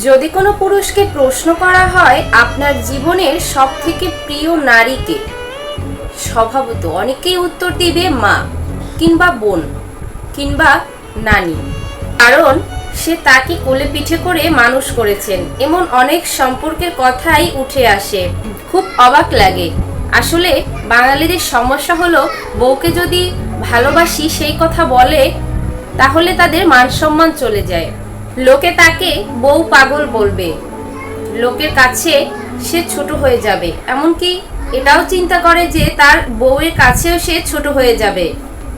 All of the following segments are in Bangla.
যদি কোনো পুরুষকে প্রশ্ন করা হয়, আপনার জীবনের সব থেকে প্রিয় নারীকে। স্বভাবত অনেকেই উত্তর দিবে মা, কিংবা বোন, কিংবা নানি। কারণ সে তাকে কোলে পিঠে করে মানুষ করেছেন, এমন অনেক সম্পর্কের কথাই উঠে আসে। খুব অবাক লাগে। আসলে বাঙালিদের সমস্যা হলো, বউকে যদি ভালোবাসি, সেই কথা বলে, তাহলে তাদের মান সম্মান চলে যায়। লোকে তাকে বউ পাগল বলবে। লোকের কাছে সে ছোট হয়ে যাবে। এমনকি এটাও চিন্তা করে যে তার বউয়ের কাছেও সে ছোট হয়ে যাবে।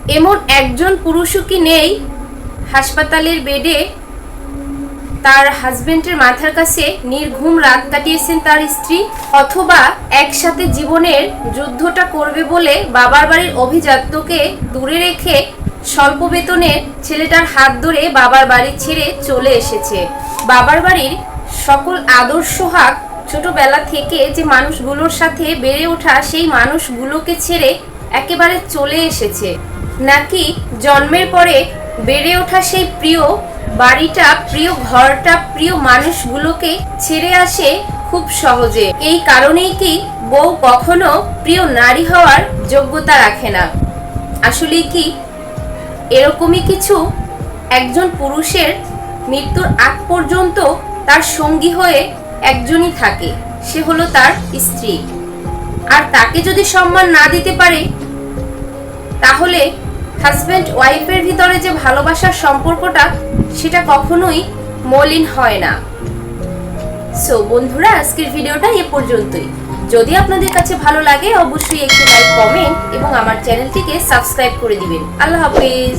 এমন একজন পুরুষও কি নেই? হাসপাতালের বেডে তার হাজবেন্ডের মাথার কাছে নির্ঘুম রাত কাটিয়েছেন তার স্ত্রী, অথবা একসাথে জীবনের যুদ্ধটা করবে বলে বাবার বাড়ির অভিজাত্যকে দূরে রেখে স্বল্প বেতনে ছেলেটার হাত ধরে বাবার বাড়ি ছেড়ে চলে এসেছে। বাবার বাড়ির সকল আদর্শ হাক ছোটবেলা থেকে যে মানুষগুলোর সাথে বেড়ে ওঠা সেই মানুষগুলোকে ছেড়ে একেবারে চলে এসেছে। নাকি জন্মের পরে বেড়ে ওঠা সেই প্রিয় বাড়িটা, প্রিয় ঘরটা, প্রিয় মানুষগুলোকে ছেড়ে আসে খুব সহজে। এই কারণেই কি বউ কখনো প্রিয় নারী হওয়ার যোগ্যতা রাখে না? আসলে কি এরকমই কিছু একজন পুরুষের মৃত্যুর আগ পর্যন্ত তার সঙ্গী হয়ে একজনই থাকে, সে হলো তার স্ত্রী। আর তাকে যদি সম্মান না দিতে পারে, তাহলে হাজব্যান্ড ওয়াইফের ভিতরে যে ভালোবাসার সম্পর্কটা, সেটা কখনোই মলিন হয় না। সো বন্ধুরা, আজকের ভিডিওটা এ পর্যন্তই। যদি আপনাদের কাছে ভালো লাগে, অবশ্যই একটি লাইক কমেন্ট এবং আমার চ্যানেলটিকে সাবস্ক্রাইব করে দিবেন। আল্লাহ হাফেজ।